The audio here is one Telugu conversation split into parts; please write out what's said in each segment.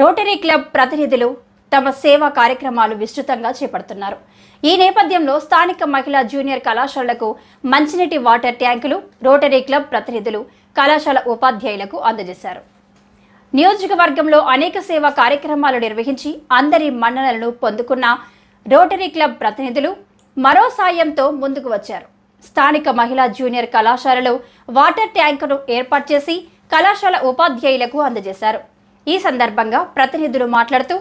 రోటరీ క్లబ్ ప్రతినిధులు తమ సేవా కార్యక్రమాలు విస్తృతంగా చేపడుతున్నారు. ఈ నేపథ్యంలో స్థానిక మహిళా జూనియర్ కళాశాలలకు మంచినీటి వాటర్ ట్యాంకులు రోటరీ క్లబ్ ప్రతినిధులు కళాశాల ఉపాధ్యాయులకు అందజేశారు. నియోజకవర్గంలో అనేక సేవా కార్యక్రమాలు నిర్వహించి అందరి మన్ననలను పొందుకున్న రోటరీ క్లబ్ ప్రతినిధులు మరో సాయంతో ముందుకు వచ్చారు. స్థానిక మహిళా జూనియర్ కళాశాలలో వాటర్ ట్యాంకును ఏర్పాటు చేసి కళాశాల ఉపాధ్యాయులకు అందజేశారు. ఈ సందర్భంగా ప్రతినిధులు మాట్లాడుతూ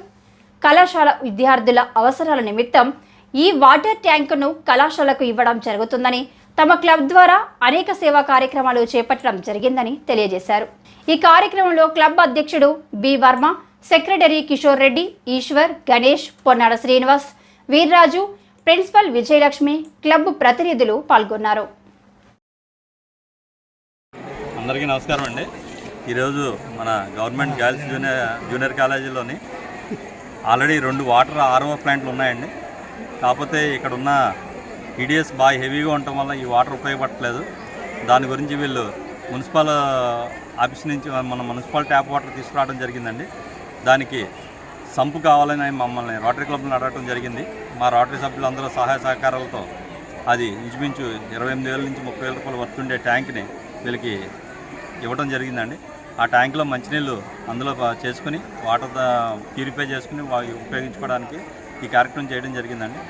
కళాశాల విద్యార్థుల అవసరాల నిమిత్తం ఈ వాటర్ ట్యాంకును కళాశాలకు ఇవ్వడం జరుగుతుందని తమ క్లబ్ ద్వారా అనేక సేవా కార్యక్రమాలు చేపట్టడం జరిగిందని తెలియజేశారు. ఈ కార్యక్రమంలో క్లబ్ అధ్యక్షుడు B Varma secretary Kishore Reddy Eswar Ganesh Ponnada Srinivas Veerraju principal Vijayalakshmi club ప్రతినిధులు పాల్గొన్నారు. అందరికీ నమస్కారం అండి. ఈరోజు మన గవర్నమెంట్ గర్ల్స్ జూనియర్ జూనియర్ కాలేజీలోని ఆల్రెడీ రెండు వాటర్ ఆర్ఓ ప్లాంట్లు ఉన్నాయండి. కాకపోతే ఇక్కడ ఉన్న ఈడిఎస్ బాగా హెవీగా ఉండటం వల్ల ఈ వాటర్ ఉపయోగపడట్లేదు. దాని గురించి వీళ్ళు మున్సిపల్ ఆఫీస్ నుంచి మన మున్సిపల్ ట్యాప్ వాటర్ తీసుకురావడం జరిగిందండి. దానికి సంపు కావాలని మమ్మల్ని రోటరీ క్లబ్ని అడగడం జరిగింది. మా రోటరీ సభ్యులందరూ సహాయ సహకారాలతో అది ఇంచుమించు ఇరవై ఎనిమిది వేల నుంచి ముప్పై వేల రూపాయలు వర్తుండే ట్యాంక్ని వీళ్ళకి ఇవ్వడం జరిగిందండి. ఆ ట్యాంక్లో మంచినీళ్ళు అందులో చేసుకుని వాటర్ ప్యూరిఫై చేసుకుని ఉపయోగించుకోవడానికి ఈ కార్యక్రమం చేయడం జరిగిందండి.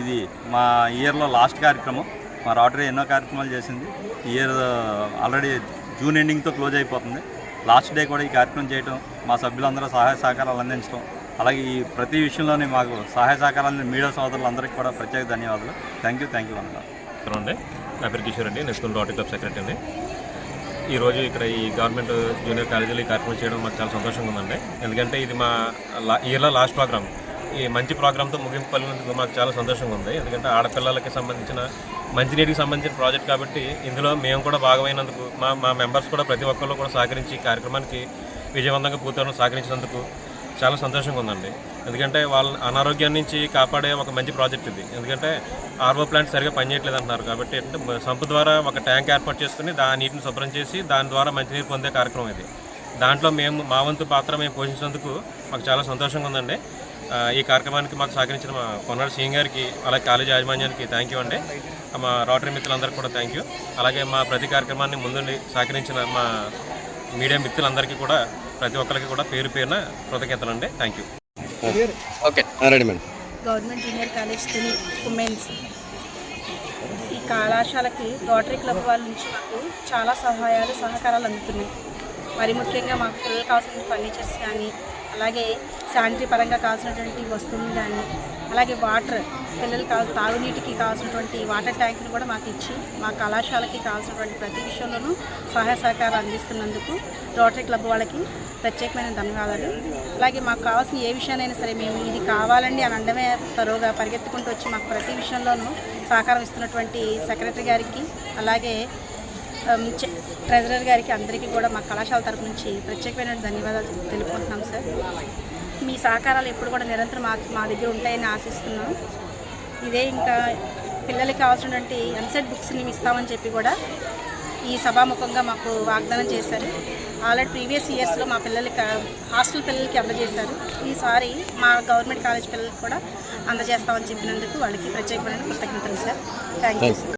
ఇది మా ఇయర్లో లాస్ట్ కార్యక్రమం. మా రాటరీ ఎన్నో కార్యక్రమాలు చేసింది. ఈ ఇయర్ ఆల్రెడీ జూన్ ఎండింగ్తో క్లోజ్ అయిపోతుంది. లాస్ట్ డే కూడా ఈ కార్యక్రమం చేయడం మా సభ్యులందరూ సహాయ సహకారాలు అందించడం అలాగే ఈ ప్రతి విషయంలోనే మాకు సహాయ సహకారాలు మీడియా సోదరులందరికీ కూడా ప్రత్యేక ధన్యవాదాలు. థ్యాంక్ యూ థ్యాంక్ యూ అన్నారు అండి. నా పేరు కిషోర్ అండి. నేను రోటరీ క్లబ్ సెక్రటరీ అండి. ఈరోజు ఇక్కడ ఈ గవర్నమెంట్ జూనియర్ కాలేజీలో ఈ కార్యక్రమం చేయడం మాకు చాలా సంతోషంగా ఉందండి. ఎందుకంటే ఇది మా లా- ఇయర్లో లాస్ట్ ప్రోగ్రామ్. ఈ మంచి ప్రోగ్రామ్తో ముగింపు పలినందుకు మాకు చాలా సంతోషంగా ఉంది. ఎందుకంటే ఆడపిల్లలకి సంబంధించిన మంచినీటికి సంబంధించిన ప్రాజెక్ట్ కాబట్టి ఇందులో మేము కూడా భాగమైనందుకు మా మా మెంబర్స్ కూడా ప్రతి ఒక్కళ్ళు కూడా సహకరించి కార్యక్రమానికి విజయవంతంగా పూర్తవడం సహకరించినందుకు చాలా సంతోషంగా ఉందండి. ఎందుకంటే వాళ్ళ అనారోగ్యం నుంచి కాపాడే ఒక మంచి ప్రాజెక్ట్ ఇది. ఎందుకంటే ఆర్వో ప్లాంట్ సరిగా పనిచేయట్లేదు అంటున్నారు కాబట్టి అంటే సంపు ద్వారా ఒక ట్యాంక్ ఏర్పాటు చేసుకుని దా నీటిని శుభ్రం చేసి దాని ద్వారా మంచినీరు పొందే కార్యక్రమం ఇది. దాంట్లో మేము మా వంతు పాత్ర మేము పోషించినందుకు మాకు చాలా సంతోషంగా ఉందండి. ఈ కార్యక్రమానికి మాకు సహకరించిన మా కొన్నాడు సింగ్ గారికి అలాగే కాలేజీ యాజమాన్యానికి థ్యాంక్ యూ అండి. మా రోటరీ మిత్రులందరికీ కూడా థ్యాంక్ యూ అలాగే మా ప్రతి కార్యక్రమాన్ని ముందుండి సహకరించిన మా మీడియా మిత్రులందరికీ కూడా ప్రతి ఒక్కరికి కూడా పేరు పేరున కృతజ్ఞతలు అండి thank you okay ready madam. Government junior college Tuni women's. ఈ కళాశాలకి రోటరీ క్లబ్ వాళ్ళ నుంచి మాకు చాలా సహాయాలు సహకారాలు అందుతున్నాయి. మరి ముఖ్యంగా మాకు పిల్లలకు కావాల్సిన ఫర్నిచర్స్ కానీ అలాగే శానిటరీ పరంగా కావాల్సినటువంటి వస్తువులు కానీ అలాగే వాటర్ పిల్లలకి కావాల్సిన తాగునీటికి కావాల్సినటువంటి వాటర్ ట్యాంక్ని కూడా మాకు ఇచ్చి మా కళాశాలకి కావాల్సినటువంటి ప్రతి విషయంలోనూ సహాయ సహకారాలు అందిస్తున్నందుకు రోటరీ క్లబ్ వాళ్ళకి ప్రత్యేకమైన ధన్యవాదాలు. అలాగే మాకు కావాల్సిన ఏ విషయానైనా సరే మేము ఇది కావాలండి అని అండమే తరువుగా పరిగెత్తుకుంటూ వచ్చి మాకు ప్రతి విషయంలోనూ సహకారం ఇస్తున్నటువంటి సెక్రటరీ గారికి అలాగే ట్రెజరర్ గారికి అందరికీ కూడా మా కళాశాల తరపు నుంచి ప్రత్యేకమైన ధన్యవాదాలు తెలుపుకుంటున్నాం సార్. మీ సహకారాలు ఎప్పుడు కూడా నిరంతరం మా మా దగ్గర ఉంటాయని ఆశిస్తున్నాం ఇదే ఇంకా పిల్లలకి కావాల్సినటువంటి ఎంసెట్ బుక్స్ని ఇస్తామని చెప్పి కూడా ఈ సభాముఖంగా మాకు వాగ్దానం చేశారు. ఆల్రెడీ ప్రీవియస్ ఇయర్స్లో మా పిల్లలకి హాస్టల్ పిల్లలకి అందజేశారు. ఈసారి మా గవర్నమెంట్ కాలేజ్ పిల్లలకి కూడా అందజేస్తామని చెప్పినందుకు వాళ్ళకి ప్రత్యేకమైన కృతజ్ఞతలు సార్. Thank you